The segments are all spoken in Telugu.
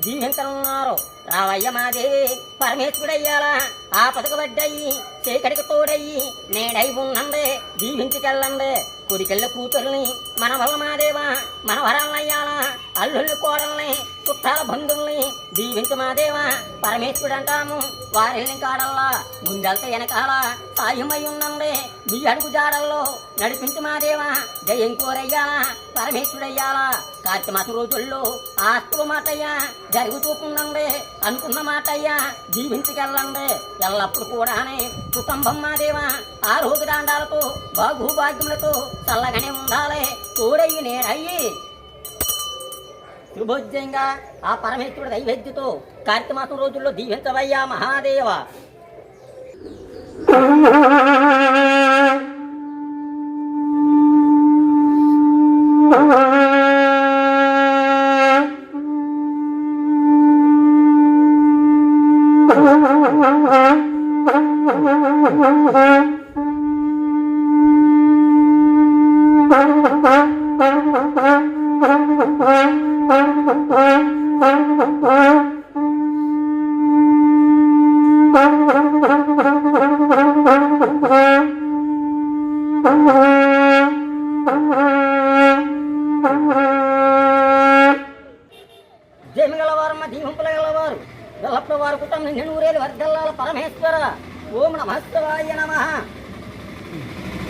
జీవించనున్నారు రావయ్య మాదే. పరమేశ్వరయ్యాలా ఆ పదకబడ్డాయి చీకటికి తోడయ్యి నేడై ఉన్నందే దీవించుకెళ్ళందే. కురికెళ్ళ కూతుర్ని మన వల్ల మాదేవా మన వరాలయ్యాలా? అల్లుళ్ళు కోడల్ని చుట్టాల బంధువుల్ని దీవించు మాదేవా? పరమేశ్వరుడు అంటాము వారిల్ని కాడల్లా ముందెళ్తే వెనకాల సాయమై ఉన్నందే మీ అడుగు జాడల్లో నడిపించు మాదేవా? జయం కోరయ్యాలా? పరమేశ్వరయ్యాలా కార్తీమాసం రోజుల్లో ఆస్తుల మాటయ్యా జరుగుతూకుండండి అనుకున్న మాటయ్యా జీవించగలండి. ఎల్లప్పుడు కూడానే కుటుంబం మాదేవా ఆరోగ్య దాండాలతో బాగు చల్లగానే ఉండాలి. తోడయ్యి నేనయ్యి. శుభోజ్యంగా ఆ పరమేశ్వరుడు దైవేద్యతో కార్తీమాసం రోజుల్లో దీవించవయ్యా మహాదేవ.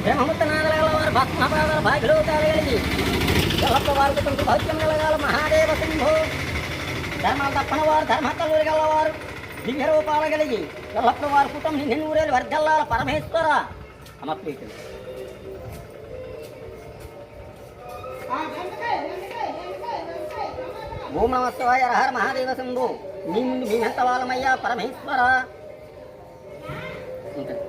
బ్రహ్మముత్తనాథల గలవారు భస్మపాదాల భాగ్యలోకాలు కలిగి గల్లప్పుడు వారు కుటుంబం భౌత్యం గలగాల మహాదేవ సింహో ధర్మాలు తప్పనవారు ధర్మతలు గలవారు దివ్య రూపాలు కలిగి ఎల్లప్పుడు వారు కుటుంబం నిన్నూరేలు వర్గల్లాల పరమేశ్వర. అమ్మ ప్రీతులు భూమి నమస్తవాయ హర మహాదేవ శంభు మీ ముందు మేమెంత వాళ్ళమయ్యా పరమేశ్వర ఉంటుంది